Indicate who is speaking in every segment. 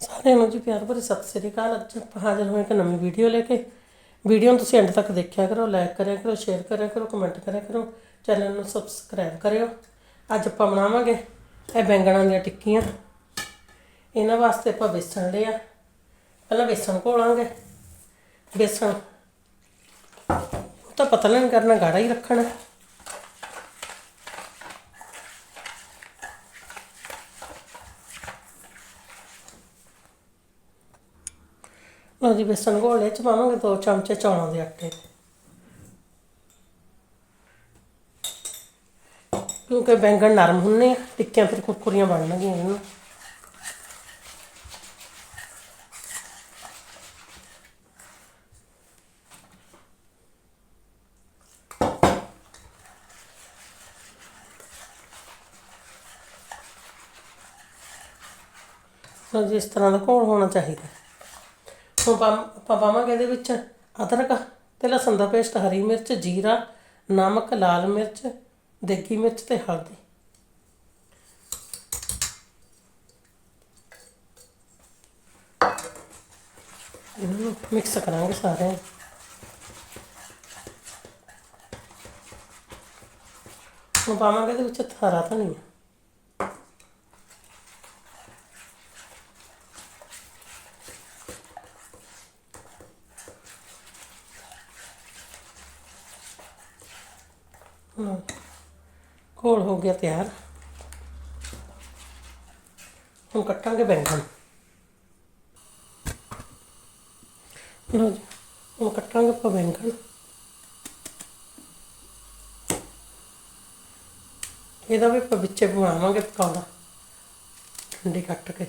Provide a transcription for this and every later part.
Speaker 1: ਸਾਰਿਆਂ ਨੂੰ ਜੀ ਪਿਆਰ ਭਰੀ ਸਤਿ ਸ੍ਰੀ ਅਕਾਲ। ਅੱਜ ਆਪਾਂ ਹਾਜ਼ਰ ਹੋਏ ਇੱਕ ਨਵੀਂ ਵੀਡੀਓ ਲੈ ਕੇ। ਵੀਡੀਓ ਨੂੰ ਤੁਸੀਂ ਐਂਡ ਤੱਕ ਦੇਖਿਆ ਕਰੋ ਲਾਈਕ ਕਰਿਆ ਕਰੋ ਸ਼ੇਅਰ ਕਰਿਆ ਕਰੋ ਕਮੈਂਟ ਕਰਿਆ ਕਰੋ। ਚੈਨਲ ਨੂੰ ਸਬਸਕ੍ਰਾਈਬ ਕਰਿਓ। ਅੱਜ ਆਪਾਂ ਬਣਾਵਾਂਗੇ ਇਹ ਬੈਂਗਣਾਂ ਦੀਆਂ ਟਿੱਕੀਆਂ। ਇਹਨਾਂ ਵਾਸਤੇ ਆਪਾਂ ਬੇਸਣ ਲਿਆ ਪਹਿਲਾਂ ਬੇਸਣ ਘੋਲਾਂਗੇ। ਬੇਸਣ ਉਹ ਤਾਂ ਪਤਲਾ ਨਹੀਂ ਕਰਨਾ, ਗਾੜਾ ਹੀ ਰੱਖਣਾ। ਲਓ ਬੇਸਨ ਘੋਲੇ ਚ ਪਾਵਾਂਗੇ ਦੋ ਚਮਚੇ ਚੌਲਾਂ ਦੇ ਆਟੇ। ਕਿਉਂਕਿ ਬੈਂਗਣ ਨਰਮ ਹੁੰਨੇ ਆ, ਟਿੱਕੀਆਂ ਫਿਰ ਕੁਰਕੁਰੀਆਂ ਬਣਨਗੀਆਂ ਇਹਨਾਂ ਸੋ ਜੀ, ਇਸ ਤਰ੍ਹਾਂ ਦਾ ਘੋਲ ਹੋਣਾ ਚਾਹੀਦਾ। ਹੁਣ ਪਾ- ਆਪਾਂ ਪਾਵਾਂਗੇ ਇਹਦੇ ਵਿੱਚ ਅਦਰਕ ਤੇ ਲਸਣ ਦਾ ਪੇਸਟ, ਹਰੀ ਮਿਰਚ, ਜੀਰਾ, ਨਮਕ, ਲਾਲ ਮਿਰਚ, ਦੇਗੀ ਮਿਰਚ ਤੇ ਹਲਦੀ। ਇਹਨਾਂ ਮਿਕਸ ਕਰਾਂਗੇ ਸਾਰੇ ਹੁਣ ਪਾਵਾਂਗੇ ਇਹਦੇ ਵਿੱਚ ਹਰਾ ਧਨੀਆ। ਲਓ ਘੋਲ ਹੋ ਗਿਆ ਤਿਆਰ। ਹੁਣ ਕੱਟਾਂਗੇ ਬੈਂਗਣ। ਲਓ ਜੀ, ਹੁਣ ਕੱਟਾਂਗੇ ਆਪਾਂ ਬੈਂਗਣ। ਇਹਦਾ ਵੀ ਆਪਾਂ ਵਿੱਚੇ ਬਣਾਵਾਂਗੇ ਪਕੌੜਾ, ਠੰਡੀ ਕੱਟ ਕੇ।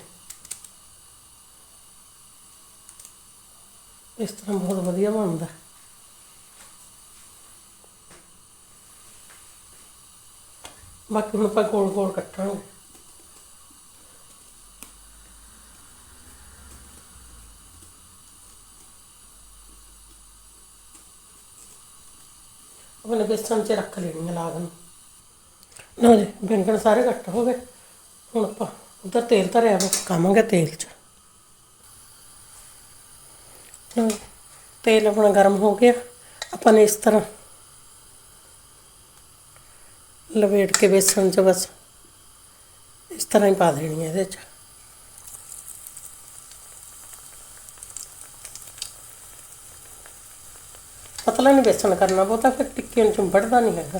Speaker 1: ਇਸ ਤਰ੍ਹਾਂ ਬਹੁਤ ਵਧੀਆ ਬਣਦਾ। ਬਾਕੀ ਹੁਣ ਆਪਾਂ ਗੋਲ ਗੋਲ ਕੱਟਾਂਗੇ। ਉਹਨੇ ਬੇਸਣ 'ਚ ਰੱਖ ਲੈਣੀ ਹੈ ਲਾਗ ਨੂੰ। ਨਾ ਜੀ ਬੈਂਗਣ ਸਾਰੇ ਕੱਟ ਹੋ ਗਏ। ਹੁਣ ਆਪਾਂ ਉਧਰ ਤੇਲ ਧਰਿਆ ਵਾ, ਪਕਾਵਾਂਗੇ ਤੇਲ 'ਚ। ਲਓ ਤੇਲ ਆਪਣਾ ਗਰਮ ਹੋ ਗਿਆ। ਆਪਾਂ ਨੇ ਇਸ ਤਰ੍ਹਾਂ ਲਵੇਟ ਕੇ ਬੇਸਣ 'ਚ ਬਸ। ਇਸ ਤਰ੍ਹਾਂ ਹੀ ਪਾ ਦੇਣੀ ਹੈ ਇਹਦੇ 'ਚ। ਪਤਲਾ ਨਹੀਂ ਬੇਸਣ ਕਰਨਾ ਬਹੁਤਾ, ਫਿਰ ਟਿੱਕੇ ਨੂੰ ਚੁੰਬੜਦਾ ਨਹੀਂ ਹੈਗਾ।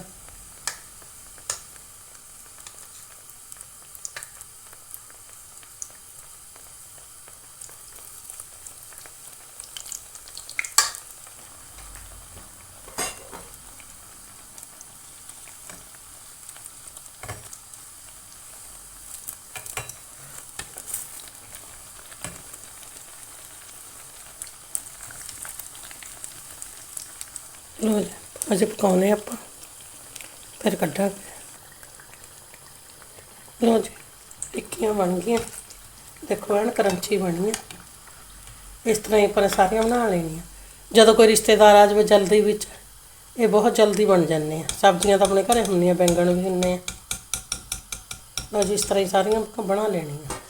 Speaker 1: ਲੋ ਜੀ ਅਜੇ ਪਕਾਉਣੇ ਆਪਾਂ। ਫਿਰ ਕੱਢਾਂਗੇ। ਲੋ ਜੀ, ਟਿੱਕੀਆਂ ਬਣ ਗਈਆਂ। ਦੇਖੋ, ਐਨ ਕਰੰਚੀ ਬਣੀਆਂ। ਇਸ ਤਰ੍ਹਾਂ ਹੀ ਆਪਾਂ ਨੇ ਸਾਰੀਆਂ ਬਣਾ ਲੈਣੀਆਂ। ਜਦੋਂ ਕੋਈ ਰਿਸ਼ਤੇਦਾਰ ਆ ਜਾਵੇ ਜਲਦੀ ਵਿੱਚ, ਇਹ ਬਹੁਤ ਜਲਦੀ ਬਣ ਜਾਂਦੇ ਆ। ਸਬਜ਼ੀਆਂ ਤਾਂ ਆਪਣੇ ਘਰੇ ਹੁੰਦੀਆਂ, ਬੈਂਗਣ ਵੀ ਹੁੰਦੇ ਆ। ਲੋ ਜੀ, ਇਸ ਤਰ੍ਹਾਂ ਹੀ ਸਾਰੀਆਂ ਬਣਾ ਲੈਣੀਆਂ।